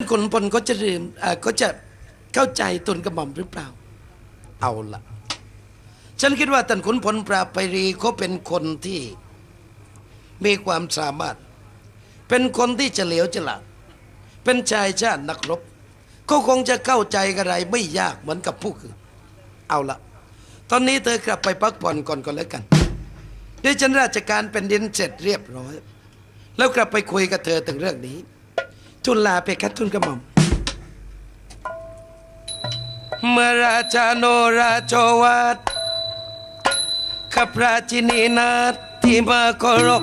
คนพลก็จะลืมเอ่อก็จะเข้าใจตนกระหม่อมหรือเปล่า เอาละฉันคิดว่าท่านขุนพลปราไปรีเขาเป็นคนที่มีความสามารถ เป็นคนที่เฉลียวฉลาด เป็นชายชาตินักรบเขาคงจะเข้าใจอะไรไม่ยากเหมือนกับผู้อื่นเอาละตอนนี้เธอกลับไปพักผ่อนก่อนก่อนแล้วกันดี๋ยฉันราชการเป็นดินเสร็จเรียบร้อย แล้วกลับไปคุยกับเธอถึงเรื่องนี้ จุลาเปคัดทุนกระหม่อมเมื่อราชาโนราโจวัดขับราชินีนาที่มาเคารพ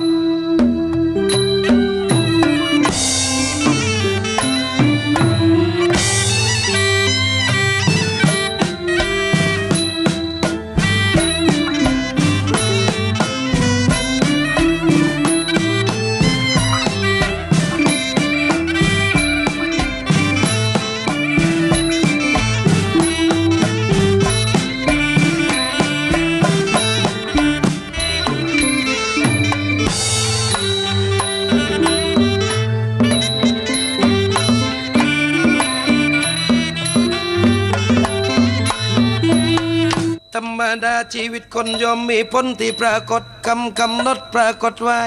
คนยอมมีพ้นที่ปรากฏคำกำนดปรากฏไว้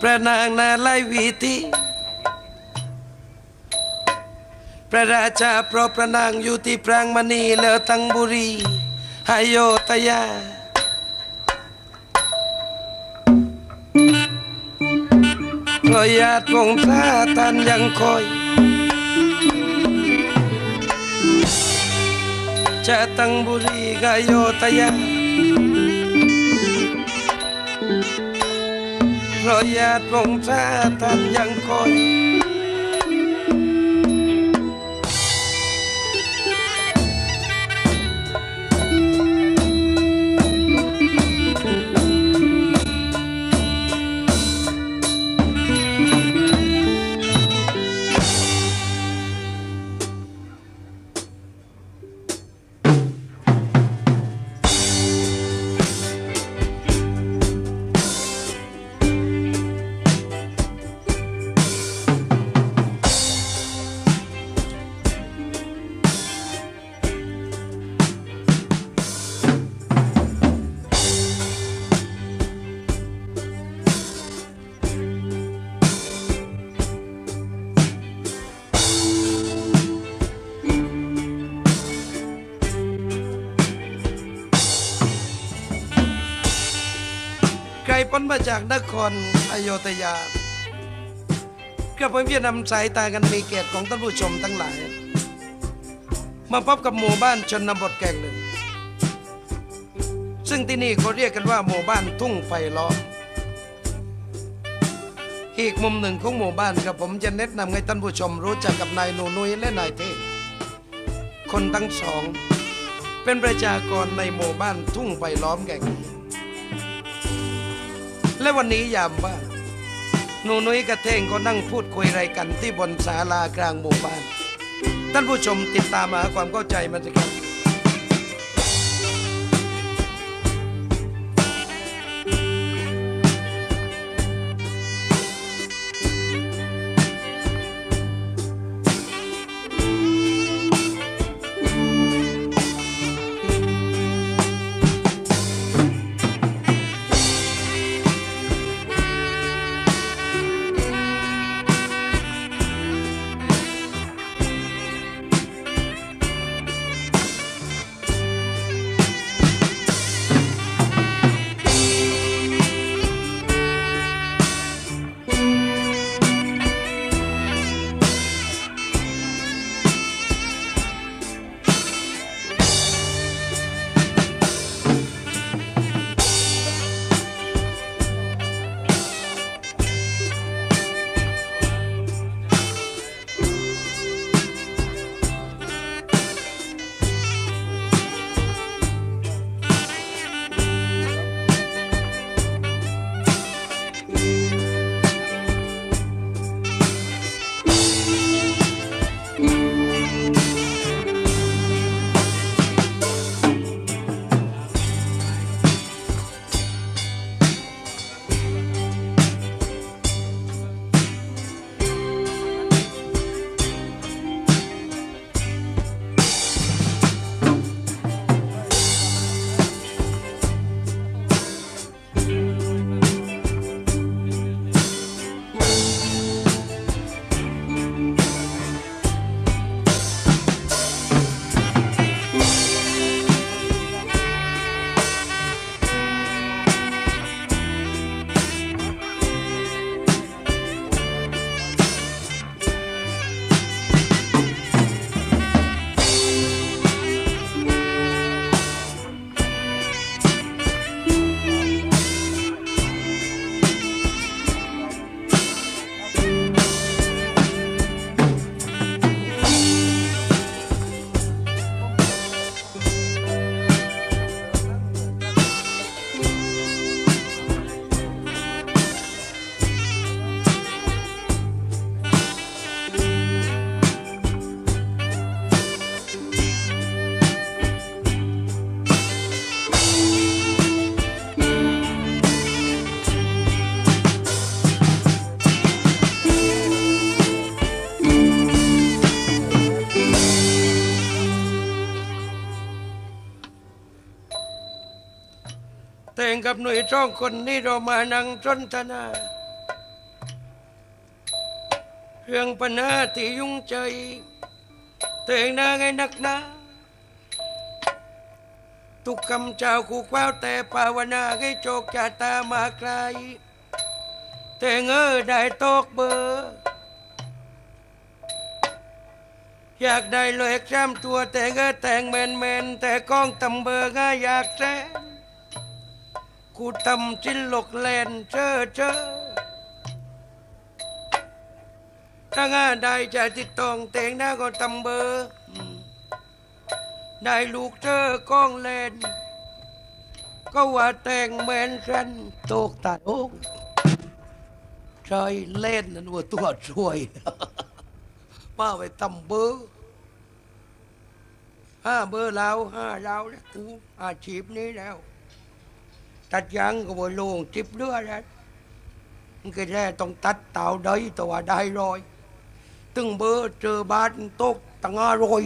พระนางนาไลายวีทีพระราชาเพราะพระนางอยู่ที่ปรางมณีแล้วตังบุรีอโยธยาเพราะญาติวงพระท่านยังคอย cetang buri gayo tayang Royat wong catan yang koi. พ้นมาจากนครอโยธยากระผมจะนำสายตากันมีเกียรติของท่านผู้ชมทั้งหลาย มาพบกับหมู่บ้านชนบทแก่งหนึ่ง ซึ่งที่นี่เขาเรียกกันว่าหมู่บ้านทุ่งไฟล้อมอีกมุมหนึ่งของหมู่บ้านกับผมจะแนะนำให้ท่านผู้ชมรู้จักกับนายหนูนุยและนายเทพคนทั้งสอง เป็นประชากรในหมู่บ้านทุ่งไฟล้อมแก่งนี้ และวันนี้ยามว่างหนูนุ้ยกระเท่งก็นั่งพูดคุยอะไรกันที่บนศาลากลางหมู่บ้าน ท่านผู้ชมติดตามมาความเข้าใจมันสิครับ แต่งกับหนุ่ยจ้องคนนี้เรามานังสนทนา เรื่องปัญหาที่ยุ่งใจ แตัวเองน่าไงนักหนาทุกคำเจ้าคู่คว้าวแต่ภาวนาให้โจกจาตามาไกล แต่เงอได้ตกเบอร์อยากได้เลยแก้มตัวแต่เงอแต่งแมนแมนแต่กล้องตำเบอร์ง่ายอยากแจ้ กูทำจิ้นหลกแลนเจอเจอถ้างานได้จะติดตองแต่งหน้าก็ตำเบอร์ได้ลูกเธอกล้องแลน ก็ว่าแต่งแมนกันตกตาโอกชายเล่นนั่นว่าตัวช่วย มาไปตำเบอร์ห้าเบอร์เราห้าเราแล้วกูอาชีพนี้แล้ว ตัดยางก็บ่ลงจิบเลือดแล้วมันก็แร่ต้องตัดเต่าได้ตัวได้รอย ตึงเบอร์เจอบาทตกตังอรอย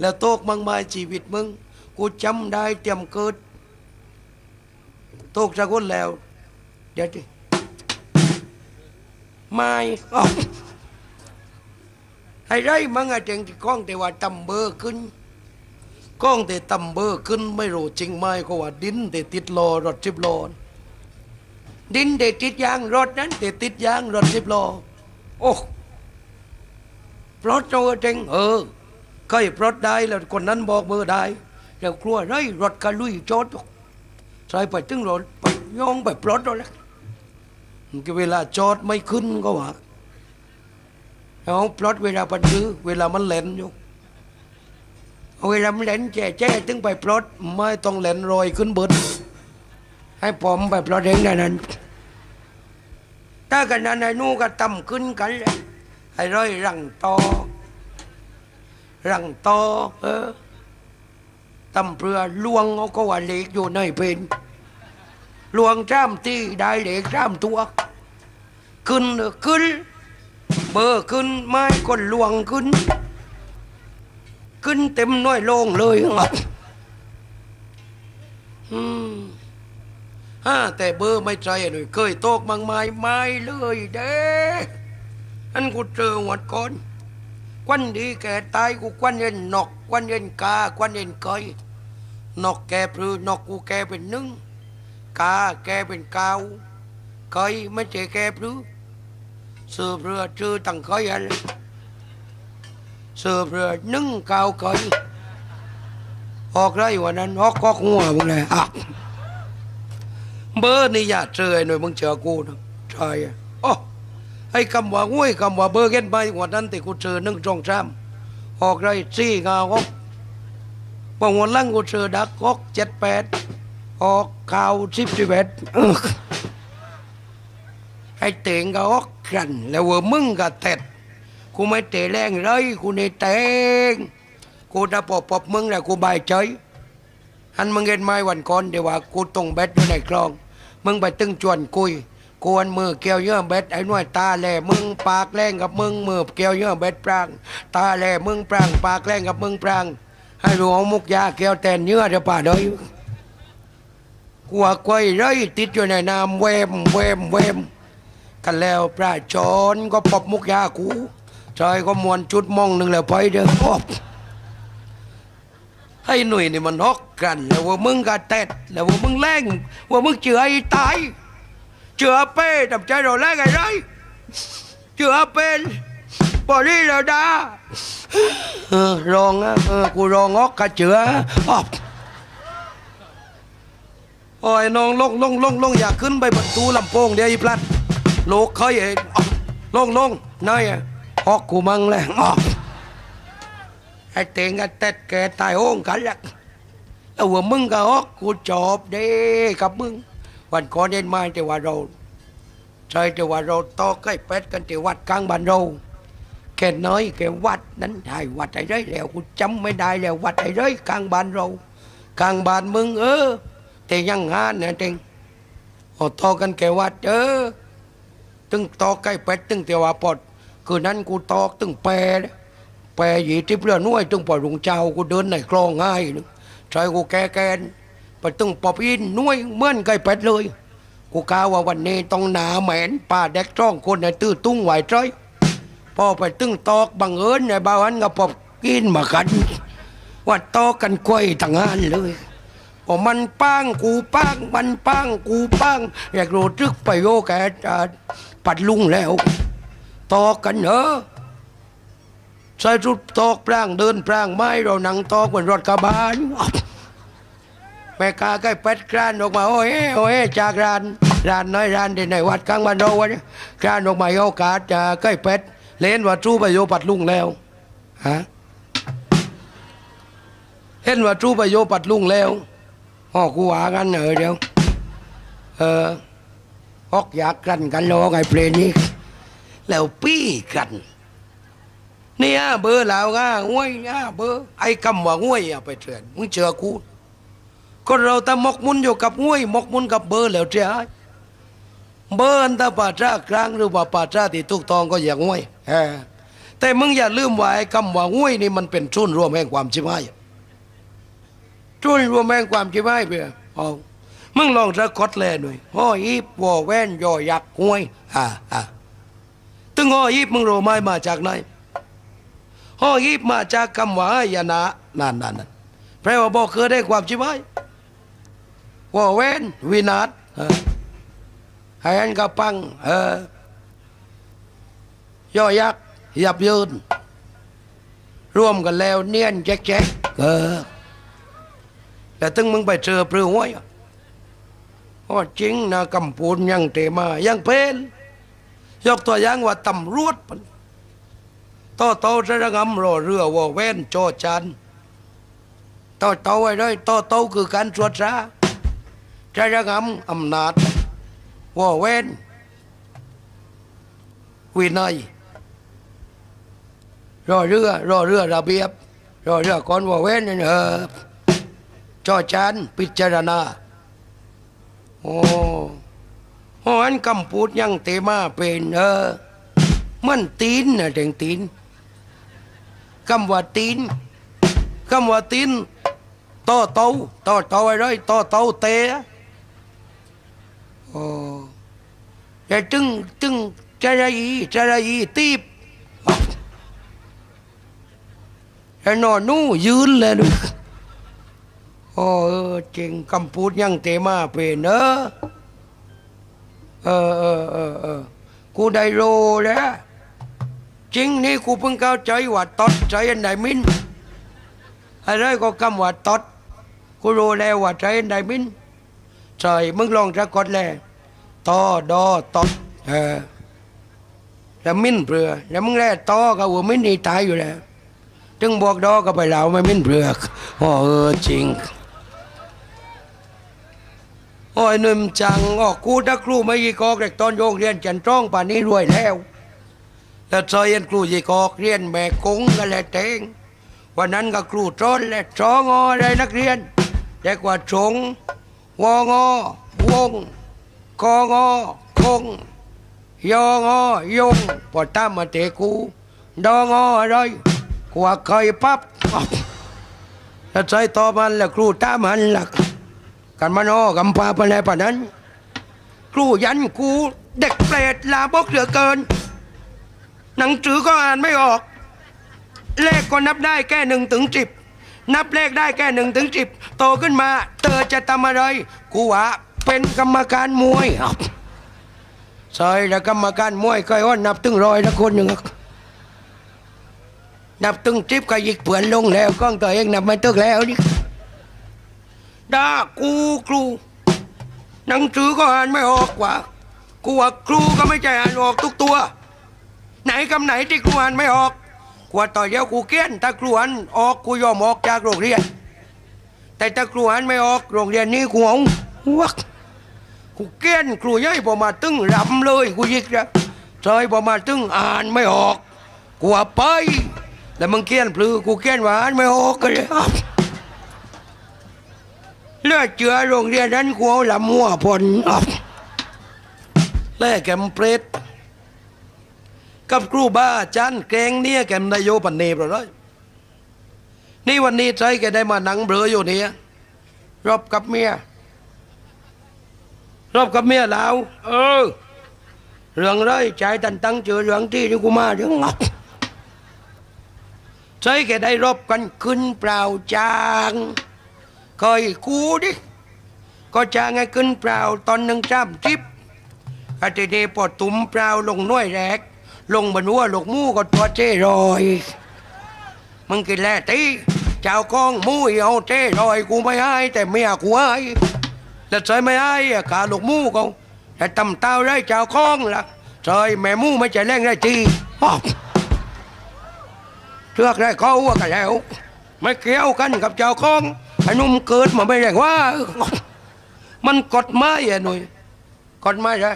แล้วโตกมังมาชีวิตมึง กูจำได้เตรียมเกิดตกสักคนแล้ว เดี๋ยวดิไม่ออกให้ไรมังอะเจงที่กล้องแต่ว่าตำเบอร์ขึ้น ก้องแต่ตำเบอร์ขึ้นไม่รู้จริงไหมก็ว่าดินแต่ติดโลรถสิบโลนดินแต่ติดยางรถนั้นแต่ติดยางรถสิบโลโอ้ปลดโจเจงเออเคยปลดได้แล้วคนนั้นบอกเบอร์ได้แล้วกลัวไรรถกระลุยโจดใส่ไปถึงรถไปย่องไปปลดแล้วมันก็เวลาจอดไม่ขึ้นก็ว่าเอาปลดเวลาปันซื้อเวลามันเล่นอยู่ เวลาเล่นแจ้แจ้ถึงไปปลดไม่ต้องเล่นรอยขึ้นบิดให้ผมไปปลดเองได้นั้น ถ้ากันนั้นไอ้นู่ก็ต่ำขึ้นกันเลยไอ้ร้อยรังตอรังตอเออตำเปลือลวงเอาก็ว่าเหล็กอยู่ในเป็นลวงจ้ามตีได้เหล็กจ้ามตัว ขึ้นเออขึ้น เบอร์ขึ้นไม้คนลวงขึ้น ขึ้นเต็มน้อยลงเลยอะอืมฮ่าแต่เบอร์ไม่ใจหน่อยเคยโตกมังไม้ไม่เลยเด้อันกูเจอหวัดก่อนควันดีแก่ตายกูควันเย็นนกควันเย็นกาควันเย็นเกยนกแกปรือนกกูแกเป็นนึ่งกาแกเป็นเกาวเกยไม่ใช่แกปรือเสือเรือชื่อตั้งเกยอะไร เสือเรือนึ่งเกาวเกยออกไรวันนั้นออกก็หัวมึงเลยอะเบอร์นี่อย่าเจอหน่อยมึงเจอกูนะใช่อะโอ้ไอ้คำว่าห้วยคำว่าเบอร์เก็นไปวันนั้นแต่กูเจอหนึ่งจองซ้ำออกไรสี่งาออกพอหัวลังกูเจอดักออกเจ็ดแปดออกข่าวสิบสิบเอ็ดไอ้เต่งก็ออกกันแล้วว่ามึงก็เต็ด กูไม่เตะแรงเลยกูนี่เตงกูจะปอบปอบมึงแหละกูบายใจอันมึงเห็นไหมวันก่อนเดี๋ยวว่ากูต้องเบ็ดอยู่ในคลอง มึงไปตึงจวนกุยกวนมือเกี่ยวเยื่อเบ็ดไอ้หน่วยตาแหล่มึงปากแรงกับมึงมือเกี่ยวเยื่อเบ็ดปราง ตาแหล่มึงปรางปากแรงกับมึงปราง ให้รู้เอามุกยาเกี่ยวแตนเยื่อเดี๋ยวป่าเด้ยกูว่าไกวเลยติดอยู่ในน้ำเวมเวมเวมกันแล้วพระจอนก็ปอบมุกยากู ชายก็มวนจุดมองหนึ่งแล้วไปเด้อปอบให้หนุ่ยนี่มันฮอกกัน แล้วว่ามึงก็เต็ดแล้วว่ามึงแรงว่ามึงเจือไอ้ตายเจือเป้ทำใจเราแรงไงไรเจือเป็นบอดี้เราดาเออรองนะเออกูรองฮอกกะเจือปอบโอ้ยน้องลงลงลงลงอยากขึ้นไปประตูลำโพงเดี๋ยวอีพลัดโลกเคยเออกลงลงนายอะ ออกกูมังแหละออกไอ้เตงกับเต็ดแกตายโอ้งกันละแล้วว่ามึงก็ออกกูจอบเด้กับมึง วันก่อนเดินมาแต่ว่าเราใช่แต่ว่าเราต่อใกล้เป็ดกันที่วัดกลางบ้านเราแค่น้อยแค่วัดนั้นได้วัดไอ้ไรแล้วกูจำไม่ได้แล้ววัดไอ้ไรกลางบ้านเรากลางบ้านมึงเออแต่ยังงานเนี่ยเต็งโอ้ต่อกันแค่วัดเออตึงตอใกล้เป็ดตึงเทวาปอด คือนั้นกูตอกตึงแปรแปรหยีที่เปลือน้วยตึงปล่อยลุงเจ้ากูเดินในคลองง่ายนึงชายกูแกแกนไปตึงปอบอินน่วยเมื่อนไก่เป็ดเลย กูกล่าวว่าวันนี้ต้องหนาแหมนป่าเด็กจ้องคนในตื้อตุ้งไหวใจอยพอไปตึงตอกบังเอิญในบ้านก็ปอบกินมากันว่าตอกกันกล้วยต่างงานเลยพอมันป้างกูป้างมันป้างกูป้างอยากรู้ทึกไปโยแกจะปัดลุงแล้ว ตอกกันเนอะใส่ชุดตอกปรางเดินปรางไม้เราหนังตอกบนรถกระบะแม่กาใกล้เป็ดกรานออกมาโอ้ยโอ้ยจากร้านร้านน้อยร้านที่ในวัดกลางบ้านเราวะเนี่ยกรานออกมาโอกาสจะใกล้เป็ดเล่นว่าจู้ไปโยปัดลุงแล้วฮะเห็นว่าจู้ไปโยปัดลุงแล้วอ๋อกูว่ากันเออเดี๋ยวเออออกอยากกันกันโลไงเพลงนี้ แล้วปี้กันเนี่ยเบอร์แล้วก็ง่วยเนี่ยเบอร์ไอ้คำว่าง่วยอะไปเถื่อนมึงเจอกูคนเราแต่มกมุนอยู่กับง่วยมกมุนกับเบอร์แล้วเจ้าเบอร์อันตาป่าจ้ากลางหรือว่าป่าจ้าที่ถูกต้องก็อย่างง่วยแต่มึงอย่าลืมว่าไอ้คำว่าง่วยนี่มันเป็นชุนรวมแห่งความชิบหายชุนรวมแห่งความชิบหายไปเอามึงลองสะกดแลยหน่อยห้ออีบวอแว่นยอยักษ์ง่วยอ่าอ่า ตึงห่อยีบมึงโรู้ไหมมาจากไหนห่อยีบมาจากคำว่าอานะนั่นนั่นนั่นแปลว่าบอกเคยได้ความชิบหายว่าเว้นวินาศเออให้อันกระปังเออย่อยักษ์ยับยืนร่วมกันแล้วเนียนแจ๊กแจ๊กเออแต่ตึงมึงไปเจอเปลือยห้วยอะโอ้จริงนะกำปูนยังเตมายังเป็น ยกตัวอย่างว่าตำรวจต่อตจะระงำรอเรือว่าแว่นโจจันต่อเตไว้เลยต่อเตคือการตรวจราจะระงำอำนาจว่าแว่นวินัยรอเรือรอเรือระเบียบรอเรือก่อนว่าแว่นเนี่เออจอจันพิจารณาโอ้ เพราะฉะนั้นคำพูดยังเตมาเป็นเออมันตีนนะเด็งตีนคำว่าตีนคำว่าตีนต่อเตาต่อเตาอะไรต่อเตาเตะโอ้แต่จึงจึงจะไรอีจะไรอีตีบอ้าวแต่นอนนู่ยืนเลยดูโอ้เออจริงคำพูดยังเตมาเป็นเออ เออเออเออเออกูได้รู้แล้วจริงนี่กูเพิ่งเข้าใจว่าตดใจอันไหนมินอะไรก็คำว่าตดกูรู้แล้วว่าใจอันไหนมินใช่มึงลองสะกดเลยตอดอตดเออแล้วมินเปลือแล้วมึงแล่ตอกับหัวมินนี่ตายอยู่แล้วถึงบอกดอก็ไปเหลาไม่มินเปลือกอ๋อเออจริง โอ้ยหนุ่มจังออกกูถ้าครูไม่ยีกอกเด็กตอนโยงเรียนจันจ้องป่านนี้รวยแล้วแล้วซอยเรียนครูยีกอกเรียนแม่กงกันแหละเตงวันนั้นก็ครูจนและจองออะไรนักเรียนเด็กว่าจงวองอวงกองอคงยองอยงพอตามมาเตะกูดองออะไรกว่าเคยปั๊บแล้วใส่ต่อมันแล้วครูตามมันหลัก กันมโนกำปาปะแนปะนั้นครูยันกูเด็กเปรตลาบกเหลือเกิน หนังสือก็อ่านไม่ออก เลขก็นับได้แค่หนึ่งถึงสิบนับเลขได้แค่หนึ่งถึงสิบโตขึ้นมา เธอจะทำอะไรกูว่าเป็นกรรมการมวยครับใช่แล้วกรรมการมวยก็ว่านับถึงร้อยละคนหนึ่งนับถึงสิบก็ยิกเผื่อนลงแล้วกล้องตัวเองนับไม่ตึกแล้วนี่ ด่ากูครู หนังสือก็อ่านไม่ออกว่ากูว่าครูก็ไม่ใจอ่านออกทุกตัว ไหนคำไหนที่ครูอ่านไม่ออกกว่าต่อเดียวกูเกี้ยนถ้าครูอ่านออกกูยอมออกจากโรงเรียน แต่ถ้าครูอ่านไม่ออกโรงเรียนนี้กูเอาวักกูเกี้ยนครูย่อยพอมาตึ้งรำเลยกูยิกนะซอยพอมาตึ้งอ่านไม่ออกกูว่าไปแล้วมึงเกี้ยนพลือกูเกี้ยนว่าอ่านไม่ออกก็เลย เลือดเจือโรงเรียนนั้นกูเอาละมั่วพลออกแล่แกมเปรตกับครูบาอาจารย์แกงเนี่ยแกมนายโยปันเนปเลยนี่วันนี้ใจแกได้มาหนังเบลออยู่เนี่ยรบกับเมียรบกับเมียแล้ว เออ เรื่องไรใจตันตั้งเจอเรื่องที่ที่กูมาเรื่องงอกใช่แกได้รบกันขึ้นเปล่าจาง เคยกูดิ ก็จางไงขึ้นเปล่าตอนหนึ่งจ้ำทิพอาทิเดปอตุ่มเปล่าลงน้อยแรก ลงบนหัวลกมู่ก็ตัวเจ้รอย มึงกินแล่ตีเจ้ากองมู่เอาเจ้รอยกูไม่ให้แต่เมียกูให้แล้วใจไม่ให้อะขาลูกมู่ก็แต่ตำเต้าได้เจ้ากองล่ะใจแม่มู่ไม่ใจแรงได้ทีอ้าวเชือกได้เขาว่ากันแล้ว ไม่เกี่ยวกันกับเจ้ากอง อ้นุ่มเกิดมาไม่แรงว่า มันกฎหมายอะหนุ่ยกฎหมายใช่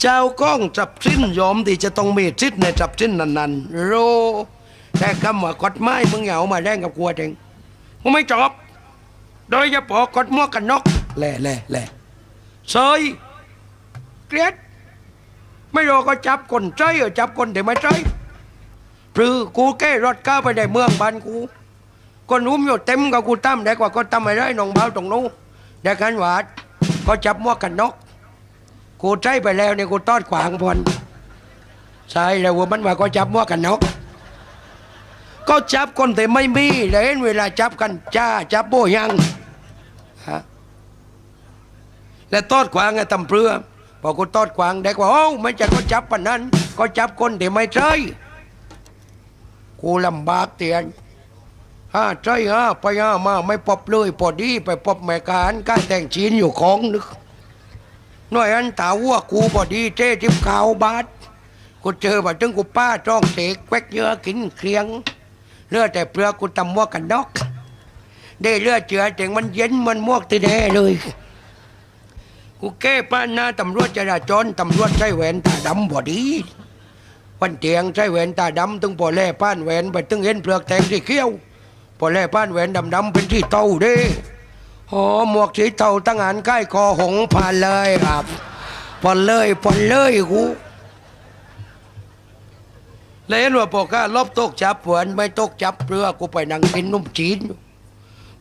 เจ้าก้องจับสิ้นยอมที่จะต้องมีสิทธิ์ในจับสิ้นนั้นๆรู้แต่คำว่ากฎหมายมึงอย่าเอามาแรงกับกูเองกูไม่จบโดยเฉพาะกฎหมวกกันนกแหล่แหล่แหล่เซยเกลียดไม่รอก็จับคนใจเออจับคนแต่ไม่ใจปรือกูแก้รถก้าวไปในเมืองบ้านกู คนอุ้มอยู่เต็มกับกูตั้มได้กว่าก็ตั้มไม่ได้น้องเบาตรงนู้นเด็กกันหวาดก็จับหมวกกันนกกูใจไปแล้วเนี่ยกูต้อดขวางพอนใช่แล้วว่ามันว่าก็จับหมวกกันนกก็จับคนแต่ไม่มีเลยเวลาจับกันจ้าจับโบยังฮะและตอดขวางไอ้ตำเปลือพอกูตอดขวางเด็กว่าโอ้ไม่ใช่ก็จับปนนั้น ก็จับคนแต่ไม่ใช่กูลำบากเตียน ห้าใจห้าไปห้ามาไม่ปบเลยพอดีไปปบแม่การก้าแต่งจีนอยู่ของนึกน่อยอันตาวัวกูพอดีเจ๊ทิพขาวบาทกูเจอมาถึงกูป้าจ้องเสกแควกเยอะกินเคียงเลือดแต่เปลือกกูตำมวกันนอก ได้เลือดเจือแต่มันเย็นมันมวกตีแน่เลยกูแก้ป้านหน้าตำรวจจราจรตำรวจใช้แหวนตาดำพอดีวันเตียงใช้แหวนตาดำตึงพอแล่ป้านแหวนไปตึงเห็นเปลือกแทงที่เขี้ยว พอแล่ป้านแหวนดำดำๆเป็นที่เต้าเด้อ๋อหมวกสีเต้าตั้งหันใกล้คอหงผ่านเลยครับพอเลยพอเลยกูแล้วเห็นว่าพอข้าลบตกจับเหวนไม่ตกจับเรือกูไปนั่งกินนุ่มจีน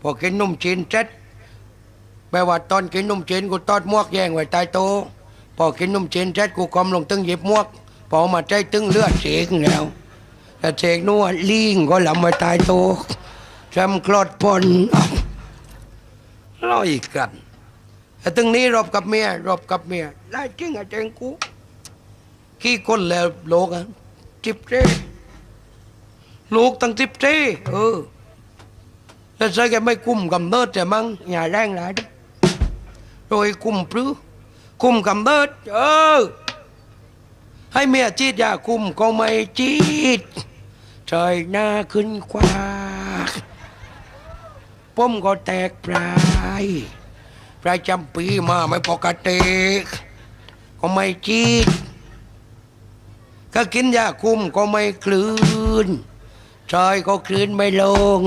พอกินนุ่มจีนเสร็จแปลว่าตอนกินนุ่มจีนกูตอดหมวกแย่งไว้ใต้โต๊ะพอกินนุ่มจีนเสร็จกูกอมลงตึงหยิบหมวกพอมาใจตึงเลือดเสกแล้วแต่เสกนัวลิงก็หลำไว้ใต้โต๊ะ จำคลอดพนร้อยกันแต่ตึงนี้รบกับเมียรบกับเมียได้จริงอะเจงกูขี้คนแล้วโลกอะจิบเจ้ลูกตั้งจิบเจ้เออแล้วใช่แกไม่คุมกำเนิดแต่มั้งอย่าแรงหลายโดยคุมปรือคุมกำเนิดเออ ให้เมียจีดยาคุมก็ไม่จีดใจหน้าขึ้นกว่า ป้มก็แตกปลายปลายจำปีมาไม่ปกติ ก็ไม่จีดก็กินยาคุมก็ไม่คลืนชอยก็คลืนไม่ลง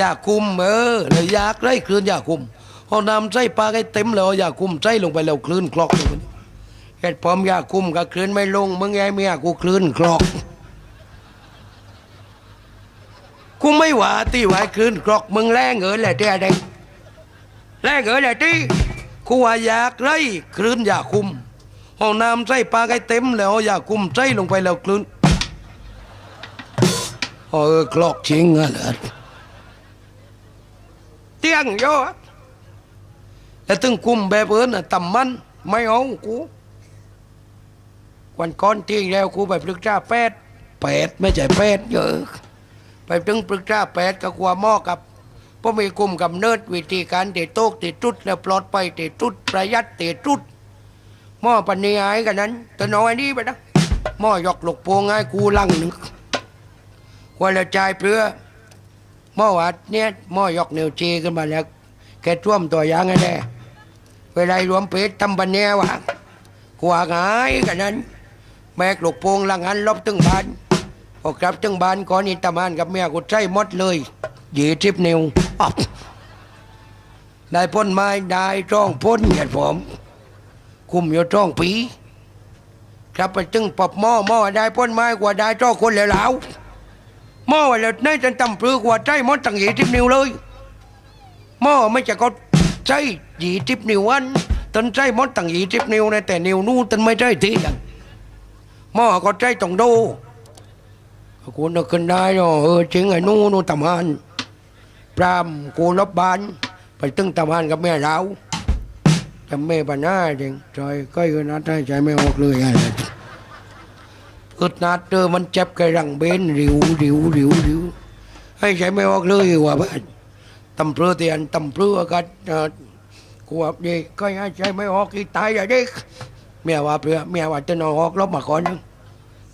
ยาคุมเออเลยอยากได้คลืนยาคุมเอาน้ำใส่ปลาให้เต็มเลยยาคุมใส่ลงไปแล้วคลืนคลอกเลยมันเหตุพร้อมยาคุมก็คลืนไม่ลง มึงไงเมียกูคลืนคลอก กูไม่หวาตีหวาคลืนคลอกมึงแรงเอ๋ยแหละเตี้ยเด็กแรงเอ๋ยแหละที่กูว่าอยากได้คลืนอยากคุมห้องน้ำใส่ปลาไก่เต็มแล้วอย่าคุมใส่ลงไปแล้วคลื่นเออคลอกจริงอะเหรอเตียงโยอะแล้วตึงคุมแบบเอิญน่ะต่ำมันไม่เอากูวันก่อนเที่ยงแล้วกูไปปรึกษาแพทย์แปดไม่ใช่แพทย์เยอะ ไปถึงปรึกษาแพทย์กับกลัวหม้อกับพรามีกลุ่มกับเนิดวิธีการเตะโต๊ะเตะจุด แล้วปลอดไปเตะจุด ประหยัดเตะจุดหม้อปันนี้ไอ้กันนั้นแต่น้อยนี้ไปนะหม้อยกหลกโปงไอ้กูลังหนึ่งคว่าละจายเปลือหม้อวัดเนี่ยหม้อยกเหนียวจีขึ้นมาแล้วแกท่วมตัวยางไงแน่เวลารวมเป็ดทำปันเนี้ยวะกว่าหายกันนั้นแบกหลกโปงลังหันลบตึงบ้าน พอกลับตึงบ้านก่อนอินตามานกับเมียกูใช้หมดเลยยี่สิบนิ้วอ๊อบได้พ่นไม้ได้จ้องพ่นเห็นผมคุมอยู่จ้องผีครับไปจึงปอบหม้อหม้อได้พ้นไม้กว่าได้จ้องคนเหลวเหลาหม้อแล้วในจันตำปลือกว่าใจมดตั้งยี่สิบนิ้วเลยหม้อไม่จะก็ใช้ยีทิพนิวอันตนใช้มดตั้งยีทิพนิ้วนแต่นิวนู้นตนไม่ใช่ทีกันหม้อก็ใช้ตรงดู กูนึกขึ้นได้เนาะเออจริงไอ้นู้นนู้นทำงานพรามกูรบบ้าน ไปตึ้งทำงานกับแม่เราจำแม่ปัญหาจริงจอยก็ยืนนัดให้ใจไม่ออกเลยอะไรอึดนัดเจอมันเจ็บกระรังเบนริวริวริวริวให้ใจไม่ออกเลยว่าบ้านตำเพื่อเตียนตำเพื่อกันกูว่าดีก็ให้ใจไม่ออกอีตายอย่าเด็กเมียว่าเพื่อเมียว่าจะนอนออกลบมาก่อนนึง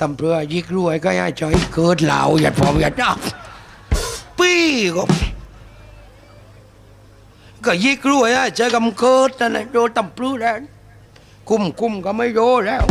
ตำเพื่อยิกรวยก็ย่าจอยเกิดเหล่าหยัดฟอมหยัดนับปีก็ก็ยิกรวยอะเจกำเกิดนั่นแหละโดนตำเพื่อแล้วคุ้มคุ้มก็ไม่โดนแล้ว